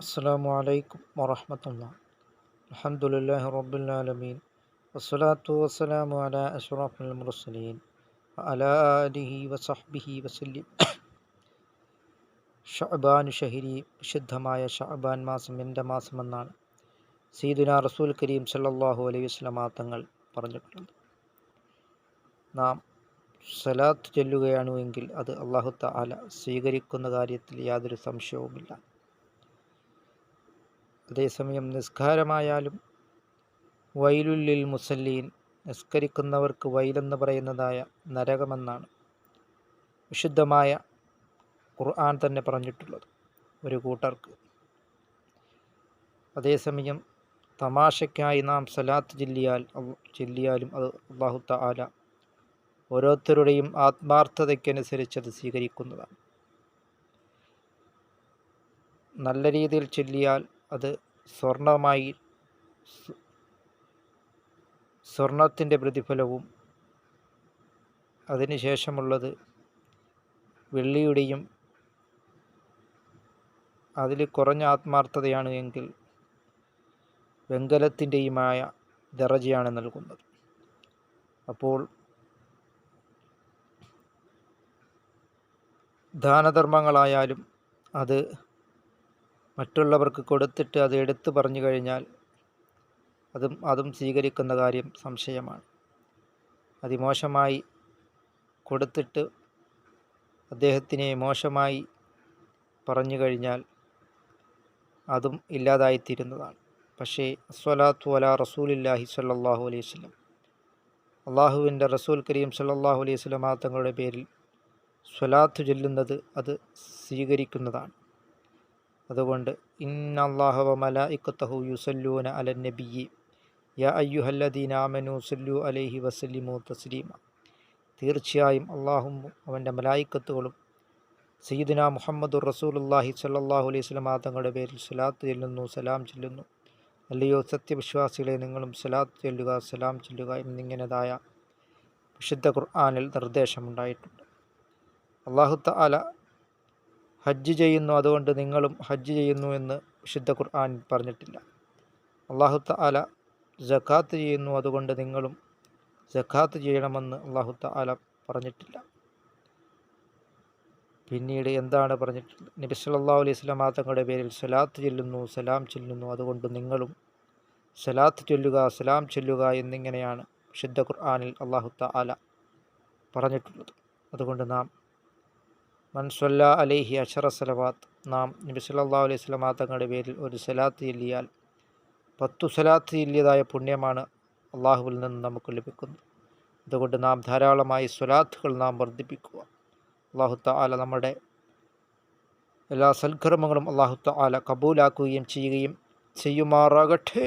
അസ്സാം വലൈക്കും വറഹമത്തുള്ള. അലഹമുല്ലാഹി റബുലാലമീൻ വസ്സലാത്തു വസ്സലാമു അല അഷ്റഫുൽ മുർസലീൻ. അലാലിഹി വസഹ്ബിഹി വസല്ലിം. ഷഅബാൻ ഷഹിരി വിശുദ്ധമായ ഷഅബാൻ മാസം എന്റെ മാസമെന്നാണ് സീദുന റസൂൽ കരീം സല്ലാഹു അലൈഹി വസ്ലമാ തങ്ങൾ പറഞ്ഞിട്ടുള്ളത്. നാം സലാത്ത് ചൊല്ലുകയാണ്െങ്കിൽ അത് അള്ളാഹു താല സ്വീകരിക്കുന്ന കാര്യത്തിൽ യാതൊരു സംശയവുമില്ല. അതേസമയം നിസ്കാരമായാലും വൈലുല്ലിൽ മുസല്ലീൻ നിസ്കരിക്കുന്നവർക്ക് വൈലെന്ന് പറയുന്നതായ നരകമെന്നാണ് വിശുദ്ധമായ ഖുർആൻ തന്നെ പറഞ്ഞിട്ടുള്ളത് ഒരു കൂട്ടർക്ക്. അതേസമയം തമാശയ്ക്കായി നാം സലാത്ത് ചൊല്ലിയാൽ ചൊല്ലിയാലും അത് അള്ളാഹു തആല ഓരോരുത്തരുടെയും ആത്മാർത്ഥതയ്ക്കനുസരിച്ച് അത് സ്വീകരിക്കുന്നതാണ്. നല്ല രീതിയിൽ ചൊല്ലിയാൽ അത് സ്വർണമായി സ്വർണത്തിന്റെ പ്രതിഫലവും അതിനുശേഷമുള്ളത് വെള്ളിയുടെയും അതിൽ കുറഞ്ഞ ആത്മാർത്ഥതയാണ് എങ്കിൽ വെങ്കലത്തിന്റെയുമായ ദറജയാണ് നൽകുന്നത്. അപ്പോൾ ദാനധർമ്മങ്ങളായാലും അത് മറ്റുള്ളവർക്ക് കൊടുത്തിട്ട് അത് എടുത്തു പറഞ്ഞു കഴിഞ്ഞാൽ അതും അതും സ്വീകരിക്കുന്ന കാര്യം സംശയമാണ്. അതിമോശമായി കൊടുത്തിട്ട് അദ്ദേഹത്തിനെ മോശമായി പറഞ്ഞു കഴിഞ്ഞാൽ അതും ഇല്ലാതായിത്തീരുന്നതാണ്. പക്ഷേ അസ്വലാത്തു അല റസൂലില്ലാഹി സല്ലാഹു അലൈഹി വസ്ലം അള്ളാഹുവിന്റെ റസൂൽ കരീം സല്ലാഹു അലൈഹി സ്വലമാ തങ്ങളുടെ പേരിൽ സ്വലാത്ത് ചൊല്ലുന്നത് അത് സ്വീകരിക്കുന്നതാണ്. അതുകൊണ്ട് യുസല്ലൂന അലൈഹി തീർച്ചയായും അള്ളാഹും അവന്റെ മലായിക്കത്തുകളും സയ്യിദിന മുഹമ്മദുർ റസൂലുല്ലാഹി സല്ലാഹു അലൈഹി സ്വലാ തങ്ങളുടെ പേരിൽ സലാത്ത് ചെല്ലുന്നു സലാം ചെല്ലുന്നു. അല്ലയോ സത്യവിശ്വാസികളെ നിങ്ങളും സലാത്ത് ചെല്ലുക സലാം ചെല്ലുക എന്നിങ്ങനെതായ വിശുദ്ധ ഖുർആാനിൽ നിർദ്ദേശമുണ്ടായിട്ടുണ്ട്. അള്ളാഹു തആല ഹജ്ജ് ചെയ്യുന്നു അതുകൊണ്ട് നിങ്ങളും ഹജ്ജ് ചെയ്യുന്നു എന്ന് വിശുദ്ധ ഖുർആൻ പറഞ്ഞിട്ടില്ല. അള്ളാഹു തആല ജക്കാത്ത് ചെയ്യുന്നു അതുകൊണ്ട് നിങ്ങളും ജക്കാത്ത് ചെയ്യണമെന്ന് അള്ളാഹു തആല പറഞ്ഞിട്ടില്ല. പിന്നീട് എന്താണ് പറഞ്ഞിട്ടുള്ളത്? നബി സല്ലല്ലാഹു അലൈഹി വസല്ലം തങ്ങളുടെ പേരിൽ സലാത്ത് ചൊല്ലുന്നു സലാം ചൊല്ലുന്നു അതുകൊണ്ട് നിങ്ങളും സലാത്ത് ചൊല്ലുക സലാം ചൊല്ലുക എന്നിങ്ങനെയാണ് വിശുദ്ധ ഖുർആാനിൽ അള്ളാഹു തആല പറഞ്ഞിട്ടുള്ളത്. അതുകൊണ്ട് നാം മൻസൊല്ല അലൈഹി അഷറ സലവാത്ത്. നാം നബി സല്ലല്ലാഹു അലൈഹി വസല്ലം തങ്ങളുടെ പേരിൽ ഒരു സലാത്ത് ചൊല്ലിയാൽ പത്തു സലാത്ത് ചൊല്ലിയതായ പുണ്യമാണ് അള്ളാഹുവിൽ നിന്ന് നമുക്ക് ലഭിക്കുന്നത്. അതുകൊണ്ട് നാം ധാരാളമായി സ്വലാത്തുകൾ നാം വർദ്ധിപ്പിക്കുക. അള്ളാഹുത്ത ആല നമ്മുടെ എല്ലാ സൽക്കർമ്മങ്ങളും അള്ളാഹുത്ത ആല കബൂലാക്കുകയും ചെയ്യുകയും ചെയ്യുമാറാകട്ടെ.